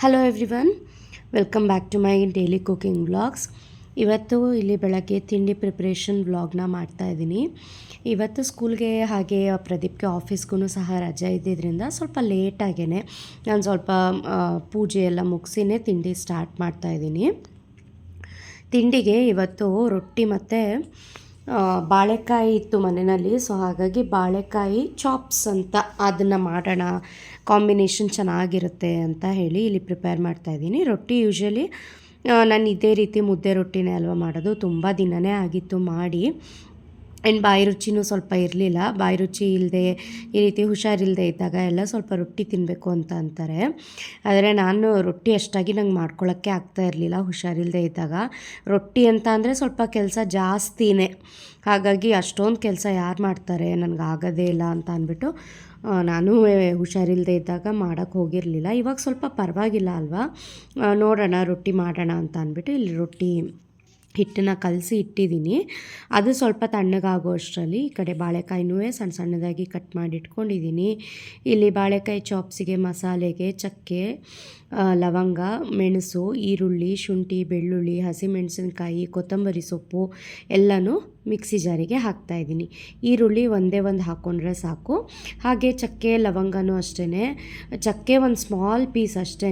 Hello everyone welcome back to my daily cooking vlogs ಇವತ್ತು ಇಲ್ಲಿ ಬೆಳಗ್ಗೆ ತಿಂಡಿ ಪ್ರಿಪ್ರೇಷನ್ ವ್ಲಾಗ್ನ ಮಾಡ್ತಾ ಇದ್ದೀನಿ. ಇವತ್ತು ಸ್ಕೂಲ್ಗೆ ಹಾಗೆ ಪ್ರದೀಪ್ಗೆ ಆಫೀಸ್ಗೂ ಸಹ ರಜೆ ಇದ್ದಿದ್ದರಿಂದ ಸ್ವಲ್ಪ ಲೇಟಾಗೇ ನಾನು ಸ್ವಲ್ಪ ಪೂಜೆ ಎಲ್ಲ ಮುಗಿಸಿನೇ ತಿಂಡಿ ಸ್ಟಾರ್ಟ್ ಮಾಡ್ತಾ ಇದ್ದೀನಿ. ತಿಂಡಿಗೆ ಇವತ್ತು ರೊಟ್ಟಿ ಮತ್ತು ಬಾಳೆಕಾಯಿ ಇತ್ತು ಮನೆಯಲ್ಲಿ. ಸೊ ಹಾಗಾಗಿ ಬಾಳೆಕಾಯಿ ಚಾಪ್ಸ್ ಅಂತ ಅದನ್ನು ಮಾಡೋಣ. ಕಾಂಬಿನೇಷನ್ ಚೆನ್ನಾಗಿರುತ್ತೆ ಅಂತ ಹೇಳಿ ಇಲ್ಲಿ ಪ್ರಿಪೇರ್ ಮಾಡ್ತಾ ಇದ್ದೀನಿ. ರೊಟ್ಟಿ ಯೂಶ್ವಲಿ ನಾನು ಇದೇ ರೀತಿ ಮುದ್ದೆ ರೊಟ್ಟಿನೇ ಅಲ್ವಾ ಮಾಡೋದು. ತುಂಬ ದಿನವೇ ಆಗಿತ್ತು ಮಾಡಿ. ಆ್ಯಂಡ್ ಬಾಯಿ ರುಚಿನೂ ಸ್ವಲ್ಪ ಇರಲಿಲ್ಲ. ಬಾಯಿ ರುಚಿ ಇಲ್ಲದೆ ಈ ರೀತಿ ಹುಷಾರಿಲ್ಲದೆ ಇದ್ದಾಗ ಎಲ್ಲ ಸ್ವಲ್ಪ ರೊಟ್ಟಿ ತಿನ್ನಬೇಕು ಅಂತ ಅಂತಾರೆ. ಆದರೆ ನಾನು ರೊಟ್ಟಿ ಅಷ್ಟಾಗಿ ನಂಗೆ ಮಾಡ್ಕೊಳ್ಳೋಕ್ಕೆ ಆಗ್ತಾ ಇರಲಿಲ್ಲ ಹುಷಾರಿಲ್ಲದೆ ಇದ್ದಾಗ. ರೊಟ್ಟಿ ಅಂತ ಅಂದರೆ ಸ್ವಲ್ಪ ಕೆಲಸ ಜಾಸ್ತಿನೇ. ಹಾಗಾಗಿ ಅಷ್ಟೊಂದು ಕೆಲಸ ಯಾರು ಮಾಡ್ತಾರೆ, ನನಗೆ ಆಗೋದೇ ಇಲ್ಲ ಅಂತ ಅಂದ್ಬಿಟ್ಟು ನಾನು ಹುಷಾರಿಲ್ಲದೆ ಇದ್ದಾಗ ಮಾಡೋಕ್ಕೆ ಹೋಗಿರಲಿಲ್ಲ. ಇವಾಗ ಸ್ವಲ್ಪ ಪರವಾಗಿಲ್ಲ ಅಲ್ವಾ? ನೋಡೋಣ, ರೊಟ್ಟಿ ಮಾಡೋಣ ಅಂತ ಅಂದ್ಬಿಟ್ಟು ಇಲ್ಲಿ ರೊಟ್ಟಿ ಹಿಟ್ಟನ್ನು ಕಲಸಿ ಇಟ್ಟಿದ್ದೀನಿ. ಅದು ಸ್ವಲ್ಪ ತಣ್ಣಗಾಗೋ ಅಷ್ಟರಲ್ಲಿ ಈ ಕಡೆ ಬಾಳೆಕಾಯಿನೂ ಸಣ್ಣ ಸಣ್ಣದಾಗಿ ಕಟ್ ಮಾಡಿ ಇಟ್ಕೊಂಡಿದ್ದೀನಿ. ಇಲ್ಲಿ ಬಾಳೆಕಾಯಿ ಚಾಪ್ಸಿಗೆ, ಮಸಾಲೆಗೆ, ಚಕ್ಕೆ ಲವಂಗ, ಮೆಣಸು, ಈರುಳ್ಳಿ, ಶುಂಠಿ, ಬೆಳ್ಳುಳ್ಳಿ, ಹಸಿಮೆಣಸಿನಕಾಯಿ, ಕೊತ್ತಂಬರಿ ಸೊಪ್ಪು ಎಲ್ಲನೂ ಮಿಕ್ಸಿ ಜಾರಿಗೆ ಹಾಕ್ತಾ ಇದ್ದೀನಿ. ಈರುಳ್ಳಿ ಒಂದೇ ಒಂದು ಹಾಕ್ಕೊಂಡ್ರೆ ಸಾಕು. ಹಾಗೆ ಚಕ್ಕೆ, ಲವಂಗನೂ ಅಷ್ಟೇ ಚಕ್ಕೆ ಒಂದು ಸ್ಮಾಲ್ ಪೀಸ್ ಅಷ್ಟೇ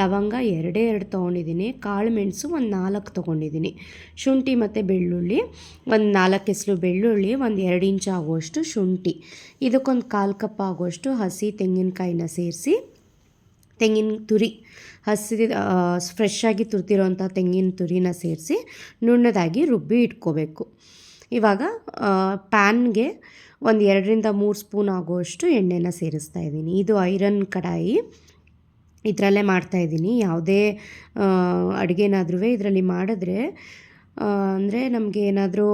ಲವಂಗ ಎರಡೇ ಎರಡು ತೊಗೊಂಡಿದ್ದೀನಿ. ಕಾಳು ಮೆಣಸು ಒಂದು ನಾಲ್ಕು ತೊಗೊಂಡಿದ್ದೀನಿ. ಶುಂಠಿ ಮತ್ತು ಬೆಳ್ಳುಳ್ಳಿ, ಒಂದು ನಾಲ್ಕು ಎಸಲು ಬೆಳ್ಳುಳ್ಳಿ, ಒಂದು ಎರಡು ಇಂಚ್ ಆಗುವಷ್ಟು ಶುಂಠಿ. ಇದಕ್ಕೊಂದು ಕಾಲು ಕಪ್ ಆಗುವಷ್ಟು ಹಸಿ ತೆಂಗಿನಕಾಯಿನ ಸೇರಿಸಿ, ತೆಂಗಿನ ತುರಿ ಹಸಿ ಫ್ರೆಶ್ ಆಗಿ ತುರ್ತಿರೋಂಥ ತೆಂಗಿನ ತುರಿನ ಸೇರಿಸಿ, ನುಣ್ಣದಾಗಿ ರುಬ್ಬಿ ಇಟ್ಕೋಬೇಕು. ಇವಾಗ ಪ್ಯಾನ್ಗೆ ಒಂದು ಎರಡರಿಂದ ಮೂರು ಸ್ಪೂನ್ ಆಗುವಷ್ಟು ಎಣ್ಣೆನ ಸೇರಿಸ್ತಾ ಇದ್ದೀನಿ. ಇದು ಐರನ್ ಕಡಾಯಿ. ಇದರಲ್ಲೇ ಮಾಡ್ತಾಯಿದ್ದೀನಿ ಯಾವುದೇ ಅಡುಗೆನಾದ್ರೂ ಇದರಲ್ಲಿ ಮಾಡಿದ್ರೆ ಅಂದರೆ ನಮಗೆ ಏನಾದರೂ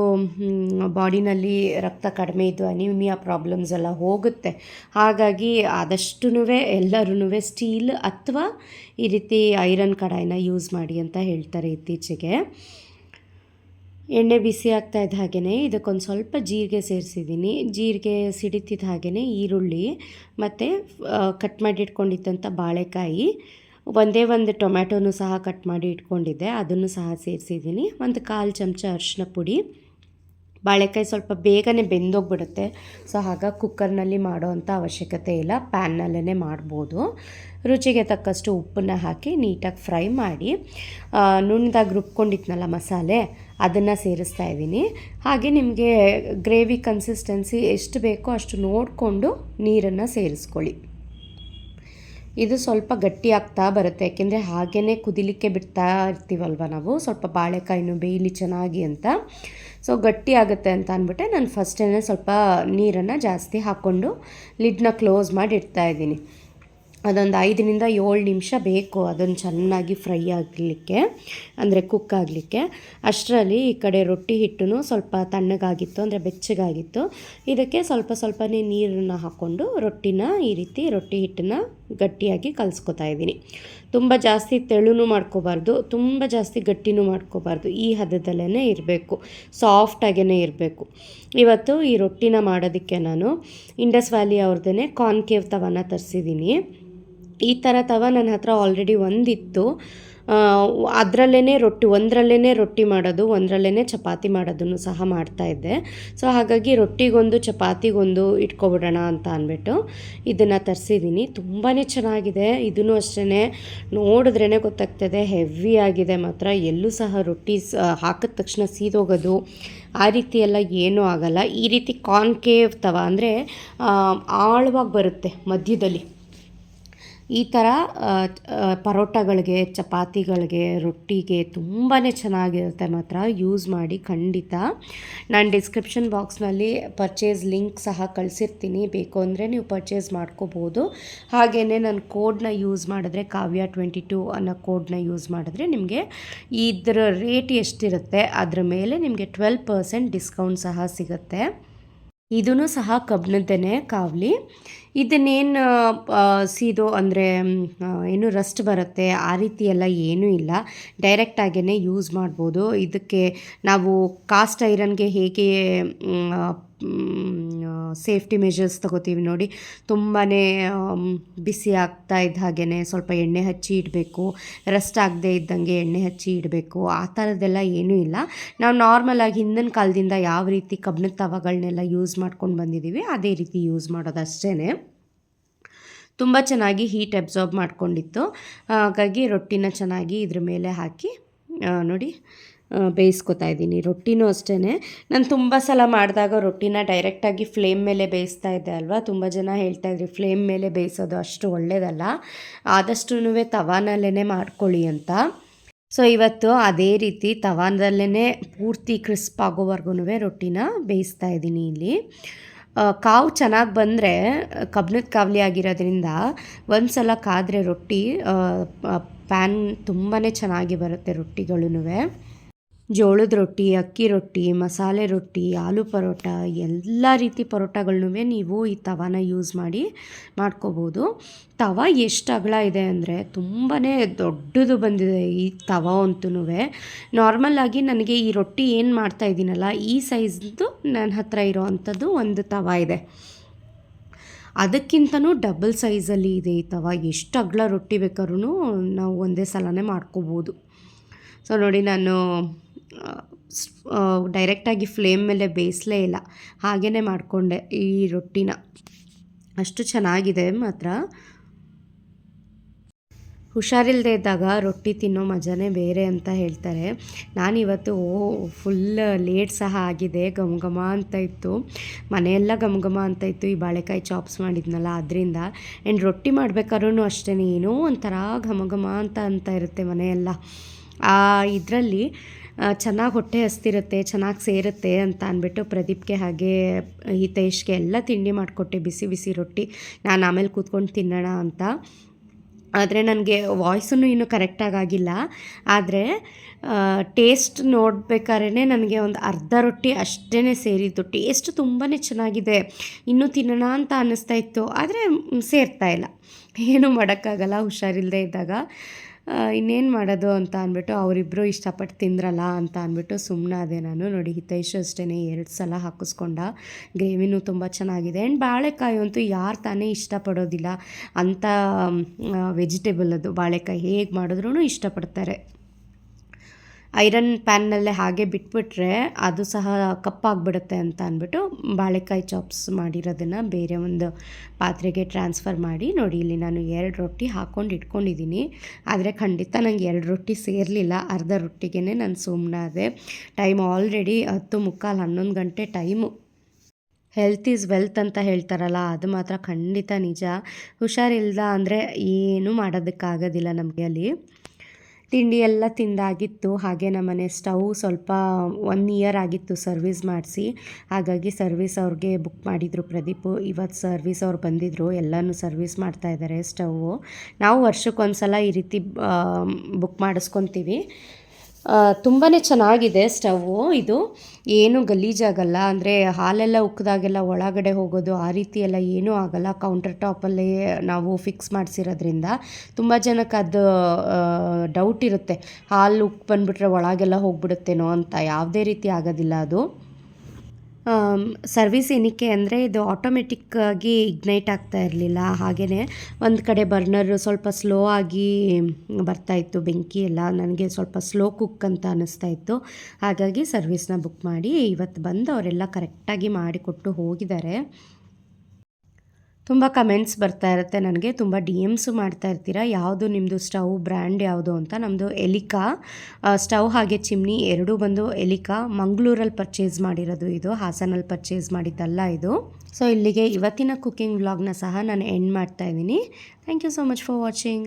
ಬಾಡಿನಲ್ಲಿ ರಕ್ತ ಕಡಿಮೆ ಇದ್ದು ಅನಿಮಿಯಾ ಪ್ರಾಬ್ಲಮ್ಸ್ ಎಲ್ಲ ಹೋಗುತ್ತೆ. ಹಾಗಾಗಿ ಆದಷ್ಟು ಎಲ್ಲರೂ ಸ್ಟೀಲ್ ಅಥವಾ ಈ ರೀತಿ ಐರನ್ ಕಡಾಯಿನ ಯೂಸ್ ಮಾಡಿ ಅಂತ ಹೇಳ್ತಾರೆ ಇತ್ತೀಚೆಗೆ. ಎಣ್ಣೆ ಬಿಸಿ ಆಗ್ತಾ ಇದ್ದ ಹಾಗೆಯೇ ಇದಕ್ಕೊಂದು ಸ್ವಲ್ಪ ಜೀರಿಗೆ ಸೇರಿಸಿದ್ದೀನಿ. ಜೀರಿಗೆ ಸಿಡಿತಿದ್ದ ಹಾಗೆಯೇ ಈರುಳ್ಳಿ, ಮತ್ತು ಕಟ್ ಮಾಡಿ ಇಟ್ಕೊಂಡಿದ್ದಂಥ ಬಾಳೆಕಾಯಿ. ಒಂದೇ ಒಂದು ಟೊಮ್ಯಾಟೊನೂ ಸಹ ಕಟ್ ಮಾಡಿ ಇಟ್ಕೊಂಡಿದ್ದೆ. ಅದನ್ನು ಸಹ ಸೇರಿಸಿದ್ದೀನಿ. ಒಂದು ಕಾಲು ಚಮಚ ಅರಿಶಿನ ಪುಡಿ. ಬಾಳೆಕಾಯಿ ಸ್ವಲ್ಪ ಬೇಗನೆ ಬೆಂದೋಗ್ಬಿಡುತ್ತೆ. ಸೊ ಹಾಗಾಗಿ ಕುಕ್ಕರ್ನಲ್ಲಿ ಮಾಡೋ ಅಂಥ ಅವಶ್ಯಕತೆ ಇಲ್ಲ. ಪ್ಯಾನ್ನಲ್ಲೇ ಮಾಡ್ಬೋದು. ರುಚಿಗೆ ತಕ್ಕಷ್ಟು ಉಪ್ಪನ್ನು ಹಾಕಿ ನೀಟಾಗಿ ಫ್ರೈ ಮಾಡಿ ನುಣ್ಣದಾಗಿ ರುಬ್ಕೊಂಡಿದ್ನಲ್ಲ ಮಸಾಲೆ ಅದನ್ನು ಸೇರಿಸ್ತಾ ಇದ್ದೀನಿ. ಹಾಗೆ ನಿಮಗೆ ಗ್ರೇವಿ ಕನ್ಸಿಸ್ಟೆನ್ಸಿ ಎಷ್ಟು ಬೇಕೋ ಅಷ್ಟು ನೋಡಿಕೊಂಡು ನೀರನ್ನು ಸೇರಿಸ್ಕೊಳ್ಳಿ. ಇದು ಸ್ವಲ್ಪ ಗಟ್ಟಿ ಆಗ್ತಾ ಬರುತ್ತೆ, ಯಾಕೆಂದರೆ ಹಾಗೇ ಕುದಿಲಿಕ್ಕೆ ಬಿಡ್ತಾ ಇರ್ತೀವಲ್ವ ನಾವು? ಸ್ವಲ್ಪ ಬಾಳೆಕಾಯಿನೂ ಬೇಯಲಿ ಚೆನ್ನಾಗಿ ಅಂತ. ಸೊ ಗಟ್ಟಿ ಆಗುತ್ತೆ ಅಂತ ಅಂದ್ಬಿಟ್ಟೆ ನಾನು ಫಸ್ಟೇ ಸ್ವಲ್ಪ ನೀರನ್ನು ಜಾಸ್ತಿ ಹಾಕ್ಕೊಂಡು ಲಿಡ್ನ ಕ್ಲೋಸ್ ಮಾಡಿ ಇಡ್ತಾ ಇದ್ದೀನಿ. ಅದೊಂದು ಐದರಿಂದ ಏಳು ನಿಮಿಷ ಬೇಕು. ಅದನ್ನು ಚೆನ್ನಾಗಿ ಫ್ರೈ ಆಗಲಿಕ್ಕೆ, ಅಂದರೆ ಕುಕ್ ಆಗಲಿಕ್ಕೆ. ಅಷ್ಟರಲ್ಲಿ ಈ ಕಡೆ ರೊಟ್ಟಿ ಹಿಟ್ಟು ಸ್ವಲ್ಪ ತಣ್ಣಗಾಗಿತ್ತು, ಅಂದರೆ ಬೆಚ್ಚಗಾಗಿತ್ತು. ಇದಕ್ಕೆ ಸ್ವಲ್ಪ ಸ್ವಲ್ಪನೇ ನೀರನ್ನು ಹಾಕ್ಕೊಂಡು ರೊಟ್ಟಿನ ಈ ರೀತಿ ರೊಟ್ಟಿ ಹಿಟ್ಟನ್ನ ಗಟ್ಟಿಯಾಗಿ ಕಲಿಸ್ಕೊತಾ ಇದ್ದೀನಿ. ತುಂಬ ಜಾಸ್ತಿ ತೆಳುನೂ ಮಾಡ್ಕೋಬಾರ್ದು, ತುಂಬ ಜಾಸ್ತಿ ಗಟ್ಟಿನೂ ಮಾಡ್ಕೋಬಾರ್ದು. ಈ ಹದದಲ್ಲೇ ಇರಬೇಕು ಸಾಫ್ಟಾಗೇ ಇರಬೇಕು. ಇವತ್ತು ಈ ರೊಟ್ಟಿನ ಮಾಡೋದಕ್ಕೆ ನಾನು ಇಂಡಸ್ ವ್ಯಾಲಿ ಅವ್ರದ್ದೇ ಕಾನ್ಕೇವ್ ತವನ ತರಿಸಿದ್ದೀನಿ. ಈ ಥರ ತವ ನನ್ನ ಹತ್ರ ಆಲ್ರೆಡಿ ಒಂದಿತ್ತು. ಅದರಲ್ಲೇ ರೊಟ್ಟಿ ಒಂದರಲ್ಲೇ ರೊಟ್ಟಿ ಮಾಡೋದು ಒಂದರಲ್ಲೇ ಚಪಾತಿ ಮಾಡೋದನ್ನು ಸಹ ಮಾಡ್ತಾಯಿದ್ದೆ ಸೊ ಹಾಗಾಗಿ ರೊಟ್ಟಿಗೊಂದು, ಚಪಾತಿಗೊಂದು ಇಟ್ಕೊಬಿಡೋಣ ಅಂತ ಅಂದ್ಬಿಟ್ಟು ಇದನ್ನು ತರಿಸಿದ್ದೀನಿ ತುಂಬಾ ಚೆನ್ನಾಗಿದೆ. ಇದೂ ಅಷ್ಟೇ ನೋಡಿದ್ರೇ ಗೊತ್ತಾಗ್ತದೆ ಹೆವಿ ಆಗಿದೆ ಮಾತ್ರ. ಎಲ್ಲೂ ಸಹ ರೊಟ್ಟಿ ಹಾಕಿದ ತಕ್ಷಣ ಸೀದೋಗೋದು, ಆ ರೀತಿ ಎಲ್ಲ ಏನೂ ಆಗಲ್ಲ. ಈ ರೀತಿ ಕಾನ್ಕೇವ್ ತವ ಅಂದರೆ ಆಳವಾಗಿ ಬರುತ್ತೆ ಮಧ್ಯದಲ್ಲಿ. ಈ ಥರ ಪರೋಟಗಳಿಗೆ, ಚಪಾತಿಗಳಿಗೆ, ರೊಟ್ಟಿಗೆ ತುಂಬಾ ಚೆನ್ನಾಗಿರುತ್ತೆ ಮಾತ್ರ. ಯೂಸ್ ಮಾಡಿ ಖಂಡಿತ. ನಾನು ಡಿಸ್ಕ್ರಿಪ್ಷನ್ ಬಾಕ್ಸ್ನಲ್ಲಿ ಪರ್ಚೇಸ್ ಲಿಂಕ್ ಸಹ ಕಳಿಸಿರ್ತೀನಿ. ಬೇಕು ಅಂದರೆ ನೀವು ಪರ್ಚೇಸ್ ಮಾಡ್ಕೋಬೋದು. ಹಾಗೆಯೇ ನನ್ನ ಕೋಡ್ನ ಯೂಸ್ ಮಾಡಿದ್ರೆ, ಕಾವ್ಯ ಟ್ವೆಂಟಿ ಟೂ ಅನ್ನೋ ಕೋಡ್ನ ಯೂಸ್ ಮಾಡಿದ್ರೆ ನಿಮಗೆ ಇದರ ರೇಟ್ ಎಷ್ಟಿರುತ್ತೆ? ಅದರ ಮೇಲೆ ನಿಮಗೆ ಟ್ವೆಲ್ ಪರ್ಸೆಂಟ್ ಡಿಸ್ಕೌಂಟ್ ಸಹ ಸಿಗುತ್ತೆ. ಇದೂ ಸಹ ಕಬ್ಬಿಣದ್ದೇನೆ ಕಾವಲಿ. ಇದನ್ನೇನು ಸೀದೋ ಅಂದರೆ ಏನು ರಸ್ಟ್ ಬರುತ್ತೆ, ಆ ರೀತಿ ಎಲ್ಲ ಏನೂ ಇಲ್ಲ. ಡೈರೆಕ್ಟಾಗೇ ಯೂಸ್ ಮಾಡ್ಬೋದು. ಇದಕ್ಕೆ ನಾವು ಕಾಸ್ಟ್ ಐರನ್ಗೆ ಹೇಗೆ ಸೇಫ್ಟಿ ಮೆಷರ್ಸ್ ತಗೋತೀವಿ ನೋಡಿ. ತುಂಬಾ ಬಿಸಿ ಆಗ್ತಾ ಇದ್ದ ಹಾಗೆಯೇ ಸ್ವಲ್ಪ ಎಣ್ಣೆ ಹಚ್ಚಿ ಇಡಬೇಕು. ರೆಸ್ಟ್ ಆಗದೆ ಇದ್ದಂಗೆ ಎಣ್ಣೆ ಹಚ್ಚಿ ಇಡಬೇಕು. ಆ ಥರದ್ದೆಲ್ಲ ಏನೂ ಇಲ್ಲ. ನಾವು ನಾರ್ಮಲಾಗಿ ಹಿಂದಿನ ಕಾಲದಿಂದ ಯಾವ ರೀತಿ ಕಬ್ಬಿಣದ ತವಗಳನ್ನೆಲ್ಲ ಯೂಸ್ ಮಾಡ್ಕೊಂಡು ಬಂದಿದ್ದೀವಿ ಅದೇ ರೀತಿ ಯೂಸ್ ಮಾಡೋದು ಅಷ್ಟೇ ತುಂಬ ಚೆನ್ನಾಗಿ ಹೀಟ್ ಅಬ್ಸಾರ್ಬ್ ಮಾಡ್ಕೊಂಡಿತ್ತು. ಹಾಗಾಗಿ ರೊಟ್ಟಿನ ಚೆನ್ನಾಗಿ ಇದ್ರ ಮೇಲೆ ಹಾಕಿ ನೋಡಿ. ಬೇಯಿಸ್ಕೊತಾ ಇದ್ದೀನಿ. ರೊಟ್ಟಿನೂ ಅಷ್ಟೇ ನಾನು ತುಂಬ ಸಲ ಮಾಡಿದಾಗ ರೊಟ್ಟಿನ ಡೈರೆಕ್ಟಾಗಿ ಫ್ಲೇಮ್ ಮೇಲೆ ಬೇಯಿಸ್ತಾ ಇದ್ದೆ ಅಲ್ವಾ? ತುಂಬ ಜನ ಹೇಳ್ತಾ ಇದ್ರಿ ಫ್ಲೇಮ್ ಮೇಲೆ ಬೇಯಿಸೋದು ಅಷ್ಟು ಒಳ್ಳೆಯದಲ್ಲ ಆದಷ್ಟು ತವಾನಲ್ಲೇ ಮಾಡ್ಕೊಳ್ಳಿ ಅಂತ. ಸೊ ಇವತ್ತು ಅದೇ ರೀತಿ ತವಾನದಲ್ಲೇ ಪೂರ್ತಿ ಕ್ರಿಸ್ಪ್ ಆಗೋವರೆಗೂ ರೊಟ್ಟಿನ ಬೇಯಿಸ್ತಾ ಇದ್ದೀನಿ ಇಲ್ಲಿ. ಕಾವು ಚೆನ್ನಾಗಿ ಬಂದರೆ, ಕಬ್ಬಿಣದ ಕಾವಲಿ ಆಗಿರೋದ್ರಿಂದ ಒಂದು ಸಲ ಕಾದರೆ ರೊಟ್ಟಿ ಪ್ಯಾನ್ ತುಂಬಾ ಚೆನ್ನಾಗಿ ಬರುತ್ತೆ ರೊಟ್ಟಿಗಳೂ ಜೋಳದ ರೊಟ್ಟಿ, ಅಕ್ಕಿ ರೊಟ್ಟಿ, ಮಸಾಲೆ ರೊಟ್ಟಿ, ಆಲೂ ಪರೋಟ, ಎಲ್ಲ ರೀತಿ ಪರೋಟಗಳನ್ನೂ ನೀವು ಈ ತವಾನ ಯೂಸ್ ಮಾಡಿ ಮಾಡ್ಕೋಬೋದು. ತವ ಎಷ್ಟು ಅಗಲ ಇದೆ ಅಂದರೆ ತುಂಬಾ ದೊಡ್ಡದು ಬಂದಿದೆ ಈ ತವ ಅಂತೂ ನಾರ್ಮಲಾಗಿ ನನಗೆ ಈ ರೊಟ್ಟಿ ಏನು ಮಾಡ್ತಾ ಇದ್ದೀನಲ್ಲ, ಈ ಸೈಜ್ದು ನನ್ನ ಹತ್ರ ಇರೋ ಅಂಥದ್ದು ಒಂದು ತವ ಇದೆ. ಅದಕ್ಕಿಂತನೂ ಡಬಲ್ ಸೈಜಲ್ಲಿ ಇದೆ ಈ ತವ. ಎಷ್ಟು ಅಗಲ ರೊಟ್ಟಿ ಬೇಕಾದ್ರೂ ನಾವು ಒಂದೇ ಸಲನೇ ಮಾಡ್ಕೋಬೋದು. ಸೊ ನೋಡಿ ನಾನು ಡೈರೆಕ್ಟಾಗಿ ಫ್ಲೇಮ್ ಮೇಲೆ ಬೇಯಿಸಲೇ ಇಲ್ಲ. ಹಾಗೇ ಮಾಡಿಕೊಂಡೆ ಈ ರೊಟ್ಟಿನ. ಅಷ್ಟು ಚೆನ್ನಾಗಿದೆ ಮಾತ್ರ. ಹುಷಾರಿಲ್ಲದೆ ಇದ್ದಾಗ ರೊಟ್ಟಿ ತಿನ್ನೋ ಮಜಾನೇ ಬೇರೆ ಅಂತ ಹೇಳ್ತಾರೆ. ನಾನಿವತ್ತು ಫುಲ್ ಲೇಟ್ ಸಹ ಆಗಿದೆ. ಘಮ ಘಮ ಅಂತ ಇತ್ತು. ಮನೆಯೆಲ್ಲ ಘಮಘಮ ಘಮ ಅಂತ ಇತ್ತು. ಈ ಬಾಳೆಕಾಯಿ ಚಾಪ್ಸ್ ಮಾಡಿದ್ನಲ್ಲ, ಅದರಿಂದ. ಆ್ಯಂಡ್ ರೊಟ್ಟಿ ಮಾಡ್ಬೇಕಾದ್ರೂ ಅಷ್ಟೇ ಏನೋ ಒಂಥರ ಘಮಘಮ ಘಮ ಅಂತ ಅಂತ ಇರುತ್ತೆ ಮನೆಯೆಲ್ಲ. ಇದರಲ್ಲಿ ಚೆನ್ನಾಗಿ ಹೊಟ್ಟೆ ಹಸ್ತಿರುತ್ತೆ, ಚೆನ್ನಾಗಿ ಸೇರುತ್ತೆ ಅಂತ ಅಂದ್ಬಿಟ್ಟು ಪ್ರದೀಪ್ಗೆ ಹಾಗೆ ಹಿತೇಶ್ಗೆ ಎಲ್ಲ ತಿಂಡಿ ಮಾಡಿಕೊಟ್ಟೆ, ಬಿಸಿ ಬಿಸಿ ರೊಟ್ಟಿ. ನಾನು ಆಮೇಲೆ ಕೂತ್ಕೊಂಡು ತಿನ್ನೋಣ ಅಂತ. ಆದರೆ ನನಗೆ ವಾಯ್ಸನ್ನು ಇನ್ನೂ ಕರೆಕ್ಟಾಗಿ ಆಗಿಲ್ಲ ಆದರೆ ಟೇಸ್ಟ್ ನೋಡ್ಬೇಕಾದ್ರೆ ನನಗೆ ಒಂದು ಅರ್ಧ ರೊಟ್ಟಿ ಅಷ್ಟೇ ಸೇರಿದ್ದು. ಟೇಸ್ಟ್ ತುಂಬಾ ಚೆನ್ನಾಗಿದೆ. ಇನ್ನೂ ತಿನ್ನೋಣ ಅಂತ ಅನ್ನಿಸ್ತಾ ಇತ್ತು. ಆದರೆ ಸೇರ್ತಾ ಇಲ್ಲ. ಏನೂ ಮಾಡೋಕ್ಕಾಗಲ್ಲ ಹುಷಾರಿಲ್ಲದೆ ಇದ್ದಾಗ. ಇನ್ನೇನು ಮಾಡೋದು ಅಂತ ಅಂದ್ಬಿಟ್ಟು ಅವರಿಬ್ಬರು ಇಷ್ಟಪಟ್ಟು ತಿಂದ್ರಲ್ಲ ಅಂತ ಅಂದ್ಬಿಟ್ಟು ಸುಮ್ಮನಾದೆ ನಾನು ನೋಡಿ ಹಿತೈಷು ಅಷ್ಟೇ ಎರಡು ಸಲ ಹಾಕಿಸ್ಕೊಂಡ. ಗ್ರೇವಿನೂ ತುಂಬ ಚೆನ್ನಾಗಿದೆ. ಆ್ಯಂಡ್ ಬಾಳೆಕಾಯಿ ಅಂತೂ ಯಾರು ತಾನೇ ಇಷ್ಟಪಡೋದಿಲ್ಲ. ಅಂಥ ವೆಜಿಟೇಬಲ್ ಅದು ಬಾಳೆಕಾಯಿ ಹೇಗೆ ಮಾಡಿದ್ರೂ ಇಷ್ಟಪಡ್ತಾರೆ. ಐರನ್ ಪ್ಯಾನ್ನಲ್ಲೇ ಹಾಗೆ ಬಿಟ್ಬಿಟ್ರೆ ಅದು ಸಹ ಕಪ್ಪಾಗ್ಬಿಡುತ್ತೆ ಅಂತ ಅಂದ್ಬಿಟ್ಟು ಬಾಳೆಕಾಯಿ ಚಾಪ್ಸ್ ಮಾಡಿರೋದನ್ನು ಬೇರೆ ಒಂದು ಪಾತ್ರೆಗೆ ಟ್ರಾನ್ಸ್ಫರ್ ಮಾಡಿ ನೋಡಿ, ಇಲ್ಲಿ ನಾನು ಎರಡು ರೊಟ್ಟಿ ಹಾಕ್ಕೊಂಡು ಇಟ್ಕೊಂಡಿದ್ದೀನಿ. ಆದರೆ ಖಂಡಿತ ನನಗೆ ಎರಡು ರೊಟ್ಟಿ ಸೇರಲಿಲ್ಲ. ಅರ್ಧ ರೊಟ್ಟಿಗೆ ನಾನು ಸುಮ್ಮನಾದೆ ಟೈಮ್ ಆಲ್ರೆಡಿ ಹತ್ತು ಮುಕ್ಕಾಲು ಹನ್ನೊಂದು ಗಂಟೆ ಟೈಮು. ಹೆಲ್ತ್ ಈಸ್ ವೆಲ್ತ್ ಅಂತ ಹೇಳ್ತಾರಲ್ಲ, ಅದು ಮಾತ್ರ ಖಂಡಿತ ನಿಜ. ಹುಷಾರಿಲ್ದ ಅಂದರೆ ಏನೂ ಮಾಡೋದಕ್ಕಾಗೋದಿಲ್ಲ ನಮಗೆ ಅಲ್ಲಿ. ತಿಂಡಿ ಎಲ್ಲ ತಿಂದಾಗಿತ್ತು. ಹಾಗೆ ನಮ್ಮನೆ ಸ್ಟವ್ ಸ್ವಲ್ಪ ಒನ್ ಇಯರ್ ಆಗಿತ್ತು ಸರ್ವಿಸ್ ಮಾಡಿಸಿ. ಹಾಗಾಗಿ ಸರ್ವಿಸ್ ಅವ್ರಿಗೆ ಬುಕ್ ಮಾಡಿದರು ಪ್ರದೀಪು. ಇವತ್ತು ಸರ್ವಿಸ್ ಅವ್ರು ಬಂದಿದ್ದರು ಎಲ್ಲನೂ ಸರ್ವಿಸ್ ಮಾಡ್ತಾ ಇದ್ದಾರೆ ಸ್ಟವ್ವು ನಾವು ವರ್ಷಕ್ಕೊಂದ್ಸಲ ಈ ರೀತಿ ಬುಕ್ ಮಾಡಿಸ್ಕೊತೀವಿ. ತುಂಬಾ ಚೆನ್ನಾಗಿದೆ ಸ್ಟವ್ವು. ಇದು ಏನು ಗಲೀಜಾಗಲ್ಲ, ಅಂದರೆ ಹಾಲೆಲ್ಲ ಉಕ್ಕಿದಾಗೆಲ್ಲ ಒಳಗಡೆ ಹೋಗೋದು ಆ ರೀತಿ ಎಲ್ಲ ಏನೂ ಆಗಲ್ಲ. ಕೌಂಟರ್ ಟಾಪಲ್ಲಿ ನಾವು ಫಿಕ್ಸ್ ಮಾಡಿಸಿರೋದ್ರಿಂದ ತುಂಬ ಜನಕ್ಕೆ ಅದು ಡೌಟ್ ಇರುತ್ತೆ. ಹಾಲು ಉಕ್ಕಿ ಬಂದುಬಿಟ್ರೆ ಒಳಗೆಲ್ಲ ಹೋಗ್ಬಿಡುತ್ತೇನೋ ಅಂತ. ಯಾವುದೇ ರೀತಿ ಆಗೋದಿಲ್ಲ ಅದು. ಸರ್ವಿಸ್ ಏನಕ್ಕೆ ಅಂದರೆ ಇದು ಆಟೋಮೆಟಿಕ್ಕಾಗಿ ಇಗ್ನೈಟ್ ಆಗ್ತಾ ಇರಲಿಲ್ಲ. ಹಾಗೆಯೇ ಒಂದು ಕಡೆ ಬರ್ನರ್ ಸ್ವಲ್ಪ ಸ್ಲೋ ಆಗಿ ಬರ್ತಾಯಿತ್ತು ಬೆಂಕಿ ಎಲ್ಲ. ನನಗೆ ಸ್ವಲ್ಪ ಸ್ಲೋ ಕುಕ್ ಅಂತ ಅನ್ನಿಸ್ತಾ ಇತ್ತು. ಹಾಗಾಗಿ ಸರ್ವಿಸ್ನ ಬುಕ್ ಮಾಡಿ ಇವತ್ತು ಬಂದು ಅವರೆಲ್ಲ ಕರೆಕ್ಟಾಗಿ ಮಾಡಿಕೊಟ್ಟು ಹೋಗಿದ್ದಾರೆ. ತುಂಬ ಕಮೆಂಟ್ಸ್ ಬರ್ತಾ ಇರುತ್ತೆ ನನಗೆ, ತುಂಬ ಡಿ ಎಮ್ಸು ಮಾಡ್ತಾ ಇರ್ತೀರಾ, ಯಾವುದು ನಿಮ್ಮದು ಸ್ಟವ್ ಬ್ರ್ಯಾಂಡ್ ಯಾವುದು ಅಂತ. ನಮ್ಮದು ಎಲಿಕಾ ಸ್ಟವ್ ಹಾಗೆ ಚಿಮ್ನಿ ಎರಡೂ ಬಂದು ಎಲಿಕಾ ಮಂಗಳೂರಲ್ಲಿ ಪರ್ಚೇಸ್ ಮಾಡಿರೋದು ಇದು ಹಾಸನಲ್ಲಿ ಪರ್ಚೇಸ್ ಮಾಡಿದ್ದಲ್ಲ ಇದು. ಸೊ ಇಲ್ಲಿಗೆ ಇವತ್ತಿನ ಕುಕ್ಕಿಂಗ್ ವ್ಲಾಗ್ನ ಸಹ ನಾನು ಎಂಡ್ ಮಾಡ್ತಾ ಇದ್ದೀನಿ. Thank you so much for watching